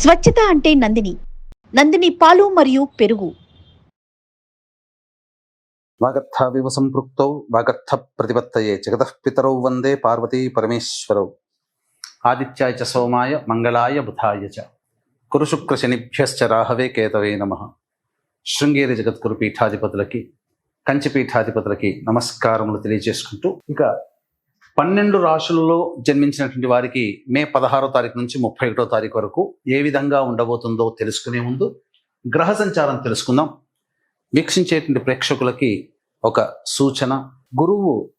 స్వచ్ఛత అంటే నందిని. నందిని పాలు మరియు పెరుగు. వాగర్థావివ సంపృక్తౌ వాగర్థ ప్రతిపత్తయే జగతః పితరౌ వందే పార్వతీ పరమేశ్వరౌ. ఆదిత్యాయ చ సోమాయ మంగళాయ బుధాయ చ. కురు శనిభ్యశ్చ రాహవే కేతవే నమ. శృంగేరి జగద్గురు పీఠాధిపతులకి కంచి పీఠాధిపతులకి నమస్కారములు తెలియజేసుకుంటూ ఇక పన్నెండు రాశులలో జన్మించినటువంటి వారికి మే పదహారో తారీఖు నుంచి ముప్పై ఒకటో తారీఖు వరకు ఏ విధంగా ఉండబోతుందో తెలుసుకునే ముందు గ్రహ సంచారం తెలుసుకుందాం. వీక్షించేటువంటి ప్రేక్షకులకి ఒక సూచన. గురువు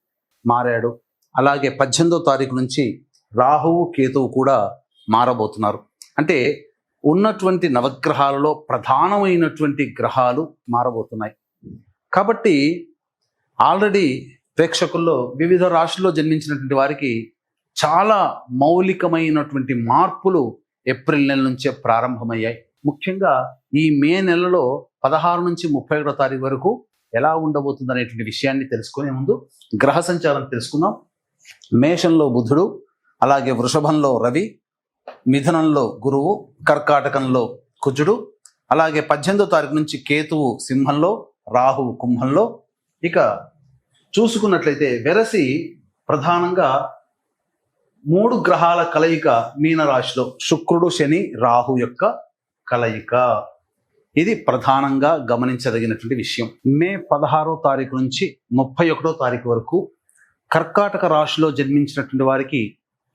మారాడు. అలాగే పద్దెనిమిదో తారీఖు నుంచి రాహువు కేతువు కూడా మారబోతున్నారు. అంటే ఉన్నటువంటి నవగ్రహాలలో ప్రధానమైనటువంటి గ్రహాలు మారబోతున్నాయి. కాబట్టి ఆల్రెడీ ప్రేక్షకుల్లో వివిధ రాశుల్లో జన్మించినటువంటి వారికి చాలా మౌలికమైనటువంటి మార్పులు ఏప్రిల్ నెల నుంచే ప్రారంభమయ్యాయి. ముఖ్యంగా ఈ మే నెలలో పదహారు నుంచి ముప్పై ఒకటో తారీఖు వరకు ఎలా ఉండబోతుంది అనేటువంటి విషయాన్ని తెలుసుకునే ముందు గ్రహ సంచారం తెలుసుకుందాం. మేషంలో బుధుడు అలాగే వృషభంలో రవి మిథునంలో గురువు కర్కాటకంలో కుజుడు అలాగే పద్దెనిమిదో తారీఖు నుంచి కేతువు సింహంలో రాహువు కుంభంలో. ఇక చూసుకున్నట్లయితే వెరసి ప్రధానంగా మూడు గ్రహాల కలయిక మీనరాశిలో శుక్రుడు శని రాహు యొక్క కలయిక. ఇది ప్రధానంగా గమనించదగినటువంటి విషయం. మే పదహారో తారీఖు నుంచి ముప్పై ఒకటో తారీఖు వరకు కర్కాటక రాశిలో జన్మించినటువంటి వారికి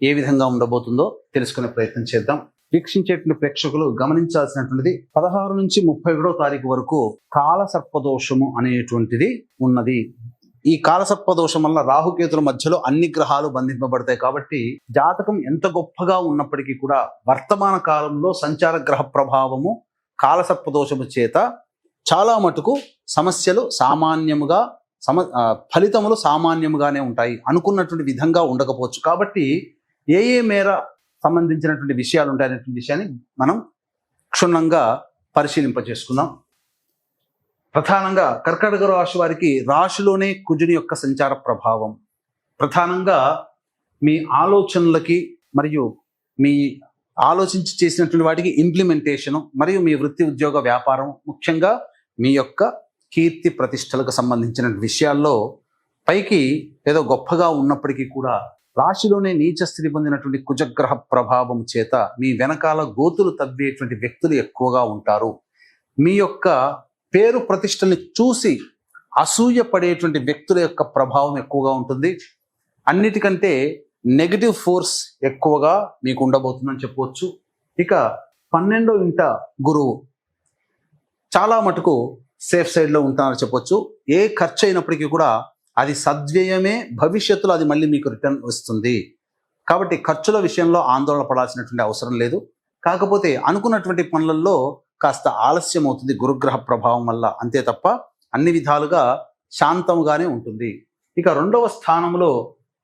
ఏ విధంగా ఉండబోతుందో తెలుసుకునే ప్రయత్నం చేద్దాం. వీక్షించేటువంటి ప్రేక్షకులు గమనించాల్సినటువంటిది పదహారు నుంచి ముప్పై ఒకటో తారీఖు వరకు కాల సర్పదోషము అనేటువంటిది ఉన్నది. ఈ కాలసర్పదోషం వల్ల రాహుకేతుల మధ్యలో అన్ని గ్రహాలు బంధింపబడతాయి కాబట్టి జాతకం ఎంత గొప్పగా ఉన్నప్పటికీ కూడా వర్తమాన కాలంలో సంచార గ్రహ ప్రభావము కాలసర్పదోషము చేత చాలా మటుకు సమస్యలు సామాన్యముగా సమ ఫలితములు సామాన్యముగానే ఉంటాయి అనుకున్నటువంటి విధంగా ఉండకపోవచ్చు. కాబట్టి ఏ ఏ మేర సంబంధించినటువంటి విషయాలు ఉంటాయనేటువంటి విషయాన్ని మనం క్షుణ్ణంగా పరిశీలింప చేసుకుందాం ప్రధానంగా కర్కాటక రాశి వారికి రాశిలోనే కుజుని యొక్క సంచార ప్రభావం. ప్రధానంగా మీ ఆలోచనలకి మరియు మీ ఆలోచించి చేసినటువంటి వాటికి ఇంప్లిమెంటేషను మరియు మీ వృత్తి ఉద్యోగ వ్యాపారం ముఖ్యంగా మీ యొక్క కీర్తి ప్రతిష్టలకు సంబంధించిన విషయాల్లో పైకి ఏదో గొప్పగా ఉన్నప్పటికీ కూడా రాశిలోనే నీచ స్థితి పొందినటువంటి కుజగ్రహ ప్రభావం చేత మీ వెనకాల గోతులు తవ్వేటువంటి వ్యక్తులు ఎక్కువగా ఉంటారు. మీ యొక్క పేరు ప్రతిష్టల్ని చూసి అసూయ పడేటువంటి వ్యక్తుల యొక్క ప్రభావం ఎక్కువగా ఉంటుంది. అన్నిటికంటే నెగటివ్ ఫోర్స్ ఎక్కువగా మీకు ఉండబోతుందని చెప్పవచ్చు. ఇక పన్నెండో ఇంట గురువు చాలా మటుకు సేఫ్ సైడ్లో ఉంటానని చెప్పొచ్చు. ఏ ఖర్చు అయినప్పటికీ కూడా అది సద్వ్యయమే భవిష్యత్తులో అది మళ్ళీ మీకు రిటర్న్ వస్తుంది. కాబట్టి ఖర్చుల విషయంలో ఆందోళన పడాల్సినటువంటి అవసరం లేదు. కాకపోతే అనుకున్నటువంటి పనులలో కాస్త ఆలస్యం అవుతుంది గురుగ్రహ ప్రభావం వల్ల అంతే తప్ప అన్ని విధాలుగా శాంతముగానే ఉంటుంది. ఇక రెండవ స్థానంలో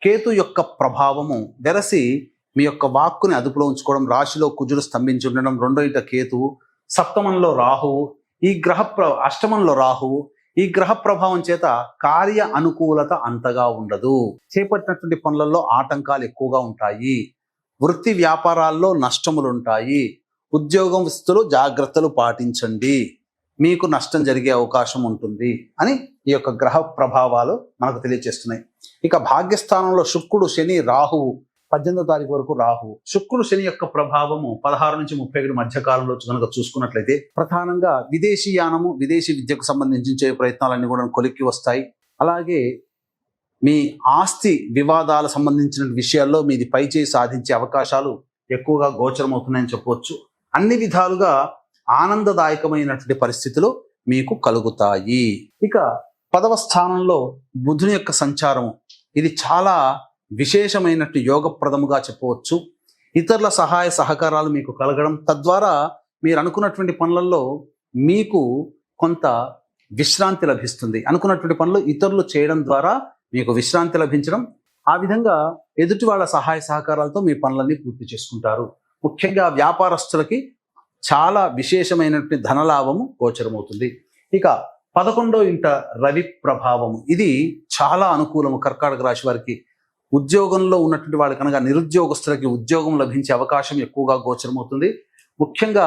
కేతు యొక్క ప్రభావము వెరసి మీ యొక్క వాక్కుని అదుపులో ఉంచుకోవడం రాశిలో కుజులు స్తంభించి ఉండడం రెండో ఇట కేతు సప్తమంలో రాహువు ఈ గ్రహ ప్ర అష్టమంలో రాహువు ఈ గ్రహ ప్రభావం చేత కార్య అనుకూలత అంతగా ఉండదు. చేపట్టినటువంటి పనులలో ఆటంకాలు ఎక్కువగా ఉంటాయి. వృత్తి వ్యాపారాల్లో నష్టములు ఉంటాయి ఉద్యోగస్తులు జాగ్రత్తలు పాటించండి. మీకు నష్టం జరిగే అవకాశం ఉంటుంది అని ఈ యొక్క గ్రహ ప్రభావాలు మనకు తెలియజేస్తున్నాయి ఇక భాగ్యస్థానంలో శుక్రుడు శని రాహువు పద్దెనిమిదో తారీఖు వరకు రాహువు. శుక్రుడు శని యొక్క ప్రభావము పదహారు నుంచి ముప్పై ఒకటి మధ్య కాలంలో కనుక చూసుకున్నట్లయితే ప్రధానంగా విదేశీ యానము విదేశీ విద్యకు సంబంధించే ప్రయత్నాలన్నీ కూడా కొలిక్కి వస్తాయి. అలాగే మీ ఆస్తి వివాదాల సంబంధించిన విషయాల్లో మీది పైచేయి సాధించే అవకాశాలు ఎక్కువగా గోచరమవుతున్నాయని చెప్పవచ్చు. అన్ని విధాలుగా ఆనందదాయకమైనటువంటి పరిస్థితులు మీకు కలుగుతాయి. ఇక పదవ స్థానంలో బుధుని యొక్క సంచారము ఇది చాలా విశేషమైనట్టు యోగప్రదముగా చెప్పవచ్చు. ఇతరుల సహాయ సహకారాలు మీకు కలగడం తద్వారా మీరు అనుకున్నటువంటి పనులలో మీకు కొంత విశ్రాంతి లభిస్తుంది. అనుకున్నటువంటి పనులు ఇతరులు చేయడం ద్వారా మీకు విశ్రాంతి లభించడం. ఆ విధంగా ఎదుటి వాళ్ళ సహాయ సహకారాలతో మీ పనులన్నీ పూర్తి చేసుకుంటారు. ముఖ్యంగా వ్యాపారస్తులకి చాలా విశేషమైనటువంటి ధనలాభము గోచరమవుతుంది. ఇక పదకొండో ఇంట రవి ప్రభావము ఇది చాలా అనుకూలము. కర్కాటక రాశి వారికి ఉద్యోగంలో ఉన్నటువంటి వాళ్ళు కనుక నిరుద్యోగస్తులకి ఉద్యోగం లభించే అవకాశం ఎక్కువగా గోచరమవుతుంది. ముఖ్యంగా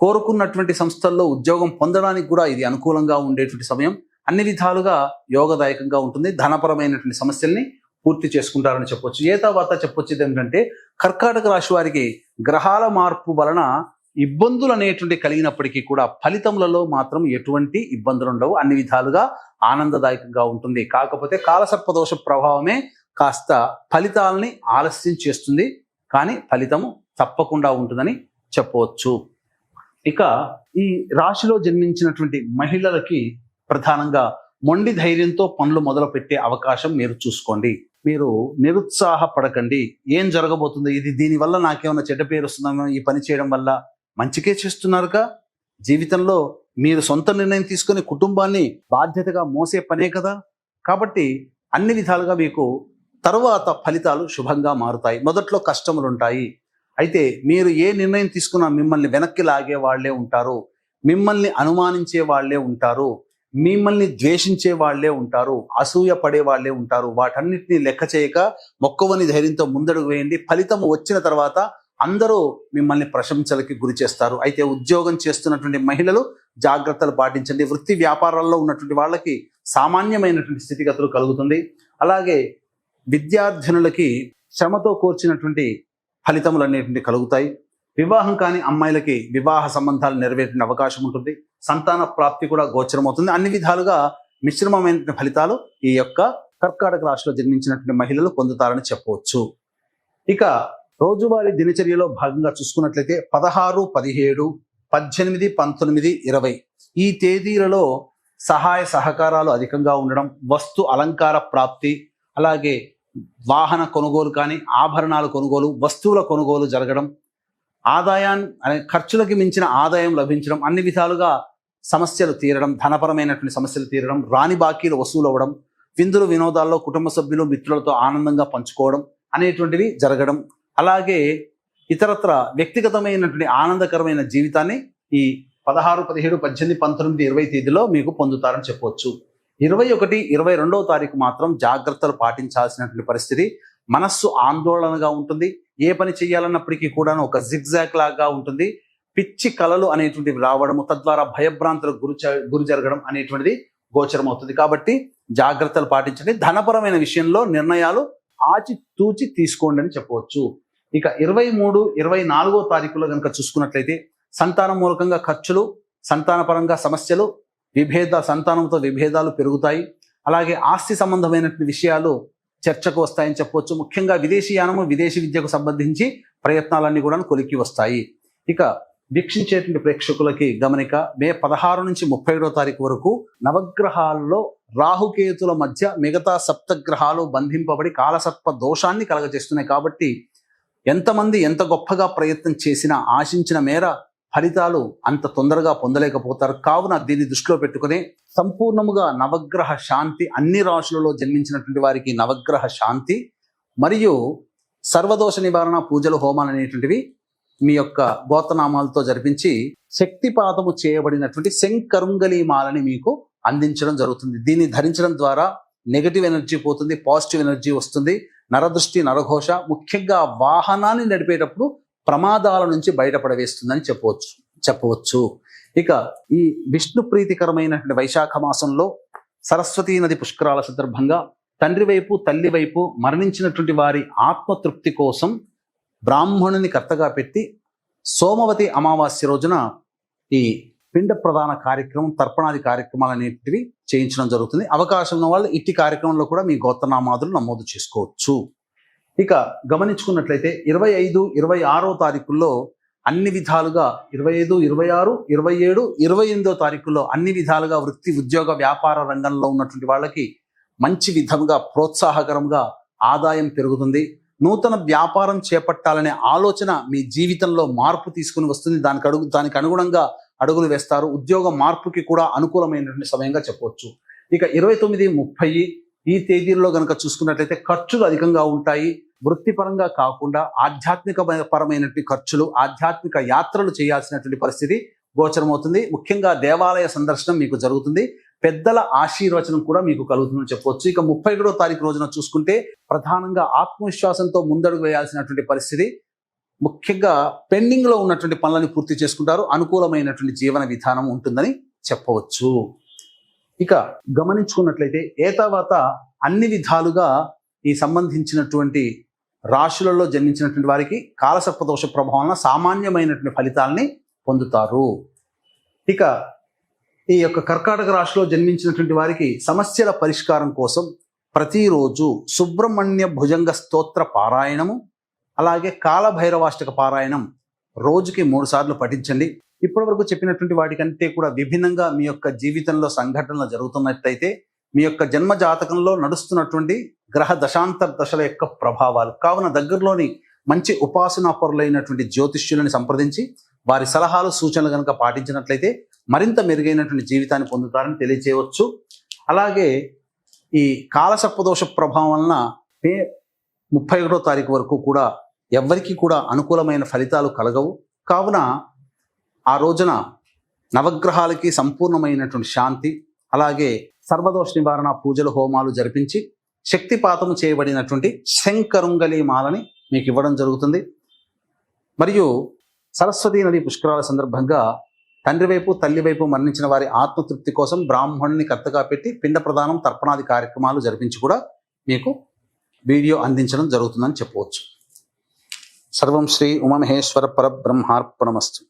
కోరుకున్నటువంటి సంస్థల్లో ఉద్యోగం పొందడానికి కూడా ఇది అనుకూలంగా ఉండేటువంటి సమయం. అన్ని విధాలుగా యోగదాయకంగా ఉంటుంది. ధనపరమైనటువంటి సమస్యల్ని పూర్తి చేసుకుంటారని చెప్పొచ్చు. ఏ తర్వాత చెప్పొచ్చేది ఏంటంటే కర్కాటక రాశి వారికి గ్రహాల మార్పు వలన ఇబ్బందులు అనేటువంటి కలిగినప్పటికీ కూడా ఫలితములలో మాత్రం ఎటువంటి ఇబ్బందులు ఉండవు అన్ని విధాలుగా ఆనందదాయకంగా ఉంటుంది. కాకపోతే కాలసర్పదోష ప్రభావమే కాస్త ఫలితాలని ఆలస్యం చేస్తుంది. కానీ ఫలితము తప్పకుండా ఉంటుందని చెప్పవచ్చు. ఇక ఈ రాశిలో జన్మించినటువంటి మహిళలకి ప్రధానంగా మొండి ధైర్యంతో పనులు మొదలుపెట్టే అవకాశం మీరు చూసుకోండి. మీరు నిరుత్సాహపడకండి. ఏం జరగబోతుంది? ఇది దీనివల్ల నాకేమైనా చెడ్డ పేరు వస్తుందేమో ఈ పని చేయడం వల్ల మంచికే చేస్తున్నారుగా? జీవితంలో మీరు సొంత నిర్ణయం తీసుకుని కుటుంబాన్ని బాధ్యతగా మోసే పనే కదా? కాబట్టి అన్ని విధాలుగా మీకు తరువాత ఫలితాలు శుభంగా మారుతాయి. మొదట్లో కష్టములు ఉంటాయి అయితే మీరు ఏ నిర్ణయం తీసుకున్నా మిమ్మల్ని వెనక్కి లాగే వాళ్ళే ఉంటారు. మిమ్మల్ని అనుమానించే వాళ్ళే ఉంటారు. మిమ్మల్ని ద్వేషించే వాళ్ళే ఉంటారు అసూయ పడే వాళ్ళే ఉంటారు. వాటన్నిటిని లెక్క చేయక మొక్కవని ధైర్యంతో ముందడుగు వేయండి. ఫలితం వచ్చిన తర్వాత అందరూ మిమ్మల్ని ప్రశంసలకి గురి చేస్తారు. అయితే ఉద్యోగం చేస్తున్నటువంటి మహిళలు జాగ్రత్తలు పాటించండి. వృత్తి వ్యాపారాల్లో ఉన్నటువంటి వాళ్ళకి సామాన్యమైనటువంటి స్థితిగతులు కలుగుతుంది. అలాగే విద్యార్థినులకి శ్రమతో కూర్చున్నటువంటి ఫలితములు అనేటువంటి కలుగుతాయి. వివాహం కాని అమ్మాయిలకి వివాహ సంబంధాలు నెరవేరిన అవకాశం ఉంటుంది. సంతాన ప్రాప్తి కూడా గోచరమవుతుంది. అన్ని విధాలుగా మిశ్రమమైన ఫలితాలు ఈ యొక్క కర్కాటక రాశిలో జన్మించినటువంటి మహిళలు పొందుతారని చెప్పవచ్చు. ఇక రోజువారీ దినచర్యలో భాగంగా చూసుకున్నట్లయితే పదహారు పదిహేడు పద్దెనిమిది పంతొమ్మిది ఇరవై ఈ తేదీలలో సహాయ సహకారాలు అధికంగా ఉండడం వస్తు అలంకార ప్రాప్తి అలాగే వాహన కొనుగోలు కానీ ఆభరణాల కొనుగోలు వస్తువుల కొనుగోలు జరగడం ఆదాయాన్ని అనే ఖర్చులకి మించిన ఆదాయం లభించడం అన్ని విధాలుగా సమస్యలు తీరడం ధనపరమైనటువంటి సమస్యలు తీరడం రాని బాకీలు వసూలు అవ్వడం విందులు వినోదాల్లో కుటుంబ సభ్యులు మిత్రులతో ఆనందంగా పంచుకోవడం అనేటువంటివి జరగడం. అలాగే ఇతరత్ర వ్యక్తిగతమైనటువంటి ఆనందకరమైన జీవితాన్ని ఈ పదహారు పదిహేడు పద్దెనిమిది పంతొమ్మిది ఇరవై తేదీలో మీకు పొందుతారని చెప్పవచ్చు. ఇరవై ఒకటి ఇరవై రెండవ తారీఖు మాత్రం జాగ్రత్తలు పాటించాల్సినటువంటి పరిస్థితి మనస్సు ఆందోళనగా ఉంటుంది. ఏ పని చేయాలన్నప్పటికీ కూడా ఒక జిగ్జాక్ లాగా ఉంటుంది. పిచ్చి కళలు అనేటువంటివి రావడము తద్వారా భయభ్రాంతులకు గురి గురి జరగడం అనేటువంటిది గోచరం అవుతుంది కాబట్టి జాగ్రత్తలు పాటించండి. ధనపరమైన విషయంలో నిర్ణయాలు ఆచి తూచి తీసుకోండి అని చెప్పవచ్చు. ఇక ఇరవై మూడు ఇరవై నాలుగో తారీఖులో కనుక చూసుకున్నట్లయితే సంతానం మూలకంగా ఖర్చులు సంతానపరంగా సమస్యలు విభేద సంతానంతో విభేదాలు పెరుగుతాయి. అలాగే ఆస్తి సంబంధమైనటువంటి విషయాలు చర్చకు వస్తాయని చెప్పవచ్చు ముఖ్యంగా విదేశీయానము విదేశీ విద్యకు సంబంధించి ప్రయత్నాలన్నీ కూడా కొలిక్కి వస్తాయి. ఇక వీక్షించేటువంటి ప్రేక్షకులకి గమనిక మే పదహారు నుంచి ముప్పై ఏడో తారీఖు వరకు నవగ్రహాల్లో రాహుకేతుల మధ్య మిగతా సప్తగ్రహాలు బంధింపబడి కాలసర్ప దోషాన్ని కలగజేస్తున్నాయి. కాబట్టి ఎంతమంది ఎంత గొప్పగా ప్రయత్నం చేసినా ఆశించిన మేర ఫలితాలు అంత తొందరగా పొందలేకపోతారు. కావున దీన్ని దృష్టిలో పెట్టుకుని సంపూర్ణముగా నవగ్రహ శాంతి అన్ని రాశులలో జన్మించినటువంటి వారికి నవగ్రహ శాంతి మరియు సర్వదోష నివారణ పూజలు హోమాలు అనేటువంటివి మీ యొక్క గోతనామాలతో జరిపించి శక్తిపాతము చేయబడినటువంటి శంకరుంగలి మాలని మీకు అందించడం జరుగుతుంది. దీన్ని ధరించడం ద్వారా నెగటివ్ ఎనర్జీ పోతుంది పాజిటివ్ ఎనర్జీ వస్తుంది. నరదృష్టి నరఘోష ముఖ్యంగా వాహనాన్ని నడిపేటప్పుడు ప్రమాదాల నుంచి బయటపడవేస్తుందని చెప్పవచ్చు చెప్పవచ్చు. ఇక ఈ విష్ణు ప్రీతికరమైనటువంటి వైశాఖ మాసంలో సరస్వతీ నది పుష్కరాల సందర్భంగా తండ్రి వైపు తల్లి వైపు మరణించినటువంటి వారి ఆత్మతృప్తి కోసం బ్రాహ్మణుని కర్తగా పెట్టి సోమవతి అమావాస్య రోజున ఈ పిండ ప్రధాన కార్యక్రమం తర్పణాది కార్యక్రమాలు అనేటివి చేయించడం జరుగుతుంది. అవకాశం ఉన్న వాళ్ళు ఇట్టి కార్యక్రమంలో కూడా మీ గోత్రనామాదులు నమోదు చేసుకోవచ్చు. ఇక గమనించుకున్నట్లయితే ఇరవై ఐదు ఇరవై ఆరో తారీఖుల్లో అన్ని విధాలుగా ఇరవై ఐదు ఇరవై ఆరు ఇరవై ఏడు ఇరవై ఎనిమిదో తారీఖుల్లో అన్ని విధాలుగా వృత్తి ఉద్యోగ వ్యాపార రంగంలో ఉన్నటువంటి వాళ్ళకి మంచి విధంగా ప్రోత్సాహకరంగా ఆదాయం పెరుగుతుంది. నూతన వ్యాపారం చేపట్టాలనే ఆలోచన మీ జీవితంలో మార్పు తీసుకుని వస్తుంది. దానికి అడుగు దానికి అనుగుణంగా అడుగులు వేస్తారు. ఉద్యోగ మార్పుకి కూడా అనుకూలమైనటువంటి సమయంగా చెప్పవచ్చు. ఇక ఇరవై తొమ్మిది ముప్పై ఈ తేదీల్లో కనుక చూసుకున్నట్లయితే ఖర్చులు అధికంగా ఉంటాయి. వృత్తిపరంగా కాకుండా ఆధ్యాత్మిక పరమైనటువంటి ఖర్చులు ఆధ్యాత్మిక యాత్రలు చేయాల్సినటువంటి పరిస్థితి గోచరమవుతుంది. ముఖ్యంగా దేవాలయ సందర్శనం మీకు జరుగుతుంది. పెద్దల ఆశీర్వచనం కూడా మీకు కలుగుతుందని చెప్పవచ్చు. ఇక ముప్పై ఒకటో తారీఖు రోజున చూసుకుంటే ప్రధానంగా ఆత్మవిశ్వాసంతో ముందడుగు వేయాల్సినటువంటి పరిస్థితి ముఖ్యంగా పెండింగ్లో ఉన్నటువంటి పనులను పూర్తి చేసుకుంటారు. అనుకూలమైనటువంటి జీవన విధానం ఉంటుందని చెప్పవచ్చు. ఇక గమనించుకున్నట్లయితే ఏ తర్వాత అన్ని విధాలుగా ఈ సంబంధించినటువంటి రాశులలో జన్మించినటువంటి వారికి కాలసర్పదోష ప్రభావం సామాన్యమైనటువంటి ఫలితాలని పొందుతారు. ఇక ఈ యొక్క కర్కాటక రాశిలో జన్మించినటువంటి వారికి సమస్యల పరిష్కారం కోసం ప్రతిరోజు సుబ్రహ్మణ్య భుజంగ స్తోత్ర పారాయణము అలాగే కాలభైరవాష్టక పారాయణం రోజుకి మూడు సార్లు పఠించండి. ఇప్పటివరకు చెప్పినటువంటి వాటికంటే కూడా విభిన్నంగా మీ యొక్క జీవితంలో సంఘటనలు జరుగుతున్నట్టయితే మీ యొక్క జన్మ జాతకంలో నడుస్తున్నటువంటి గ్రహ దశాంతర దశల యొక్క ప్రభావాలు కావున దగ్గరలోని మంచి ఉపాసనా పరులైనటువంటి జ్యోతిష్యులను సంప్రదించి వారి సలహాలు సూచనలు కనుక పాటించినట్లయితే మరింత మెరుగైనటువంటి జీవితాన్ని పొందుతారని తెలియచేయవచ్చు. అలాగే ఈ కాలసర్పదోష ప్రభావం వలన మే ముప్పై ఒకటో తారీఖు వరకు కూడా ఎవ్వరికీ కూడా అనుకూలమైన ఫలితాలు కలగవు. కావున ఆ రోజున నవగ్రహాలకి సంపూర్ణమైనటువంటి శాంతి అలాగే సర్వదోష నివారణ పూజలు హోమాలు జరిపించి శక్తిపాతము చేయబడినటువంటి శంకరుంగలి మాలని మీకు ఇవ్వడం జరుగుతుంది. మరియు సరస్వతీ నది పుష్కరాల సందర్భంగా తండ్రి వైపు తల్లి వైపు మరణించిన వారి ఆత్మతృప్తి కోసం బ్రాహ్మణుని కర్తగా పెట్టి పిండ ప్రదానం తర్పణాది కార్యక్రమాలు జరిపించి కూడా మీకు వీడియో అందించడం జరుగుతుందని చెప్పవచ్చు. సర్వం శ్రీ ఉమమహేశ్వర పరబ్రహ్మార్పణమస్తు.